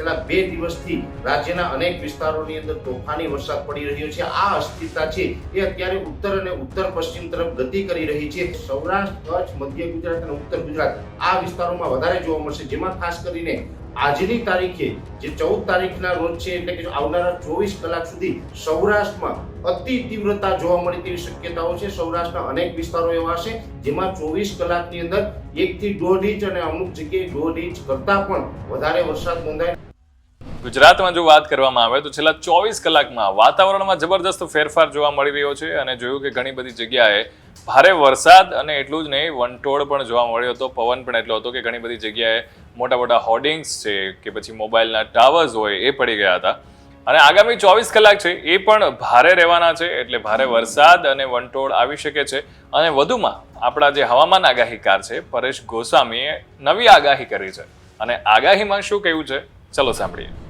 છેલ્લા બે દિવસથી રાજ્યના અનેક વિસ્તારોની અંદર તોફાની વરસાદ પડી રહ્યો છે. આ અસ્થિરતા છે એ અત્યારે ઉત્તર અને ઉત્તર પશ્ચિમ તરફ ગતિ કરી રહી છે. સૌરાષ્ટ્ર, કચ્છ, મધ્ય ગુજરાત અને ઉત્તર ગુજરાત આ વિસ્તારોમાં વધારે જોવા મળશે. જેમાં ખાસ કરીને આજની તારીખે, જે ચૌદ તારીખના રોજ છે, એટલે કે આવનારા ચોવીસ કલાક સુધી સૌરાષ્ટ્રમાં અતિ તીવ્રતા જોવા મળે તેવી શક્યતાઓ છે. સૌરાષ્ટ્રના અનેક વિસ્તારો એવા હશે, જેમાં ચોવીસ કલાકની અંદર એક થી દોઢ ઇંચ અને અમુક જગ્યાએ દોઢ ઇંચ કરતાં પણ વધારે વરસાદ નોંધાય ગુજરાતમાં જો વાત કરવામાં આવે તો છેલ્લા ચોવીસ કલાકમાં વાતાવરણમાં જબરદસ્ત ફેરફાર જોવા મળી રહ્યો છે અને જોયું કે ઘણી બધી જગ્યાએ ભારે વરસાદ અને એટલું જ નહીં, વંટોળ પણ જોવા મળ્યો હતો. પવન પણ એટલો હતો કે ઘણી બધી જગ્યાએ મોટા મોટા હોર્ડિંગ્સ છે કે પછી મોબાઈલના ટાવર્સ હોય એ પડી ગયા હતા. અને આગામી ચોવીસ કલાક છે એ પણ ભારે રહેવાના છે, એટલે ભારે વરસાદ અને વંટોળ આવી શકે છે. અને વધુમાં આપણા જે હવામાન આગાહીકાર છે, પરેશ ગોસ્વામીએ નવી આગાહી કરી છે. અને આગાહીમાં શું કહ્યું છે, ચલો સાંભળીએ.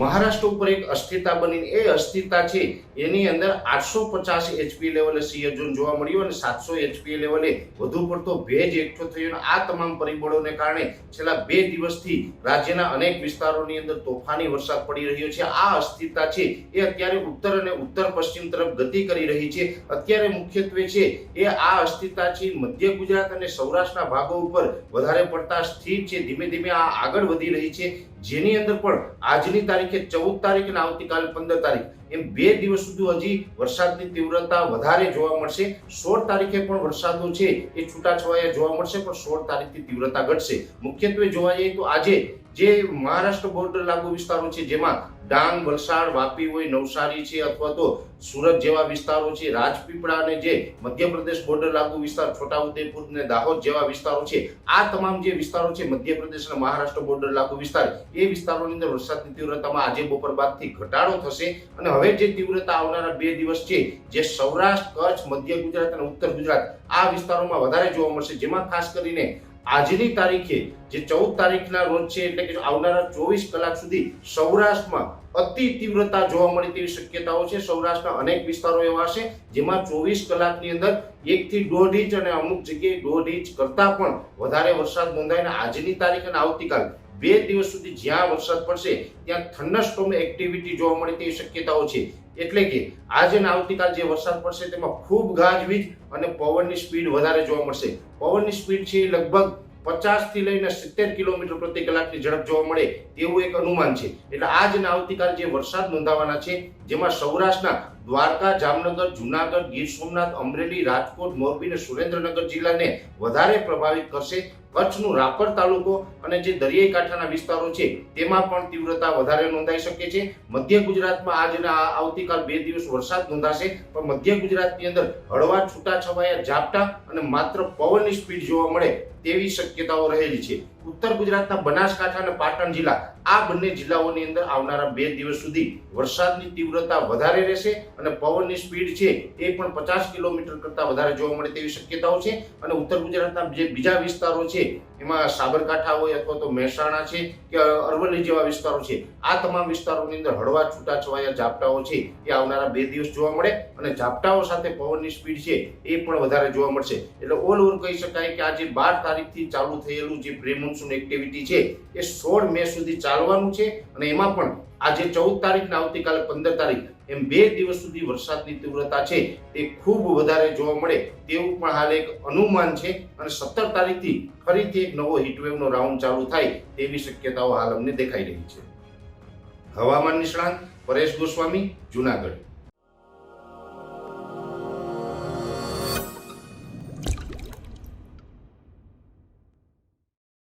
મહારાષ્ટ્ર ઉપર એક અસ્થિરતા બની એ અસ્થિરતા છે, એની અંદર આઠસો પચાસ એચપી લેવલે સિયર જોવા મળ્યું અને સાતસો એચપી લેવલે વધુ પડતો ભેજ એકઠો થયો આ તમામ પરિબળોને કારણે છેલ્લા બે દિવસથી રાજ્યના અનેક વિસ્તારોની અંદર તોફાની વરસાદ પડી રહ્યો છે. આ અસ્થિરતા છે, એ અત્યારે ઉત્તર અને ઉત્તર પશ્ચિમ તરફ ગતિ કરી રહી છે. અત્યારે મુખ્યત્વે છે, એ આ અસ્થિરતા છે, મધ્ય ગુજરાત અને સૌરાષ્ટ્રના ભાગો ઉપર વધારે પડતા સ્થિર છે, ધીમે ધીમે આ આગળ વધી રહી છે. જેની અંદર પણ આજની તારીખે ચૌદ તારીખ અને આવતીકાલે પંદર તારીખ, એમ બે દિવસ સુધી હજી વરસાદની તીવ્રતા વધારે જોવા મળશે. સોળ તારીખે પણ વરસાદો છે એ છૂટાછવાયા જોવા મળશે, પણ સોળ તારીખથી તીવ્રતા ઘટશે. મુખ્યત્વે જોવા જઈએ તો આજે જે મહારાષ્ટ્ર બોર્ડર લાગુ વિસ્તારો છે, જેમાં ડાંગ, વલસાડ, વાપી હોય, નવસારી છે અથવા તો સુરત જેવા વિસ્તારો છે, રાજપીપળા અને જે મધ્યપ્રદેશ બોર્ડર લાગુ વિસ્તાર, છોટાઉદેપુર અને દાહોદ જેવા વિસ્તારો છે, આ તમામ જે વિસ્તારો છે, મધ્યપ્રદેશ અને મહારાષ્ટ્ર બોર્ડર લાગુ વિસ્તાર, એ વિસ્તારોની અંદર વરસાદની તીવ્રતામાં આજે બપોર બાદથી ઘટાડો થશે અને હવે જે તીવ્રતા આવનારા બે દિવસ છે, જે સૌરાષ્ટ્ર, કચ્છ, મધ્ય ગુજરાત અને ઉત્તર ગુજરાત, આ વિસ્તારોમાં વધારે જોવા મળશે, જેમાં ખાસ કરીને આજની તારીખે, જે ચૌદ તારીખના રોજ છે, એટલે કે આવનારા ચોવીસ કલાક સુધી સૌરાષ્ટ્રમાં અતિ તીવ્રતા જોવા મળે તેવી શક્યતાઓ છે. સૌરાષ્ટ્રના અનેક વિસ્તારો એવા છે જેમાં ચોવીસ કલાકની અંદર એકથી દોઢ ઇંચ અને અમુક જગ્યાએ દોઢ ઇંચ કરતાં પણ વધારે વરસાદ નોંધાય અને આજની તારીખ અને આવતીકાલ બે દિવસ સુધી જ્યાં વરસાદ પડશે, ત્યાં થંડરસ્ટોમ એક્ટિવિટી જોવા મળે તેવી શક્યતાઓ છે. એટલે કે આજે અને આવતીકાલ જે વરસાદ પડશે, તેમાં ખૂબ ગાજવીજ અને પવનની સ્પીડ વધારે જોવા મળશે. પવનની સ્પીડ છે એ લગભગ પચાસથી લઈને સિત્તેર કિલોમીટર પ્રતિ કલાકની ઝડપ જોવા મળે તેવું એક અનુમાન છે. એટલે આજ અને આવતીકાલ જે વરસાદ નોંધાવાના છે, જેમાં સૌરાષ્ટ્રના દ્વારકા, જામનગર, જુનાગઢ, ગીર સોમનાથ, અમરેલી, રાજકોટ, મોરબી અને સુરેન્દ્રનગર જિલ્લાને વધારે પ્રભાવિત કરશે કચ્છનું રાપર તાલુકો અને જે દરિયાઈ કાંઠાના વિસ્તારો છે, તેમાં પણ તીવ્રતા વધારે નોંધાઈ શકે છે. મધ્ય ગુજરાતમાં આજ અને આવતીકાલ બે દિવસ વરસાદ નોંધાશે, પણ મધ્ય ગુજરાતની અંદર હળવા છૂટાછવાયા ઝાપટા અને માત્ર પવનની સ્પીડ જોવા મળે તેવી શક્યતાઓ રહેલી છે. ઉત્તર ગુજરાતના બનાસકાંઠા અને પાટણ જિલ્લા આ બંને જિલ્લાઓની અંદર આવનારા બે દિવસ સુધી વરસાદની તીવ્રતા વધારે રહેશે અને પવનની સ્પીડ છે એ પણ પચાસ કિલોમીટર કરતાં વધારે જોવા મળે તેવી શક્યતાઓ છે. અને ઉત્તર ગુજરાતના જે બીજા વિસ્તારો છે એમાં સાબરકાંઠા હોય અથવા તો મહેસાણા છે કે અરવલ્લી જેવા વિસ્તારો છે. આ તમામ વિસ્તારોની અંદર હળવા છૂટાછવાયા ઝાપટાઓ છે એ આવનારા બે દિવસ જોવા મળે અને ઝાપટાઓ સાથે પવનની સ્પીડ છે એ પણ વધારે જોવા મળશે. એટલે ઓલ ઓવર કહી શકાય કે આજે બાર તારીખથી ચાલુ થયેલું જે પ્રી મોન્સૂન એક્ટિવિટી છે એ સોળ મે સુધી ચાલવાનું છે અને એમાં પણ આજે ચૌદ તારીખ ને આવતીકાલે પંદર તારીખ, એમ બે દિવસ સુધી વરસાદની તીવ્રતા છે તે ખૂબ વધારે જોવા મળે તેવું પણ હાલ એક અનુમાન છે. અને સત્તર તારીખથી ફરીથી એક નવો હીટવેવનો રાઉન્ડ ચાલુ થાય તેવી શક્યતાઓ હાલ અમને દેખાઈ રહી છે. હવામાન નિષ્ણાંત પરેશ ગોસ્વામી, જુનાગઢ.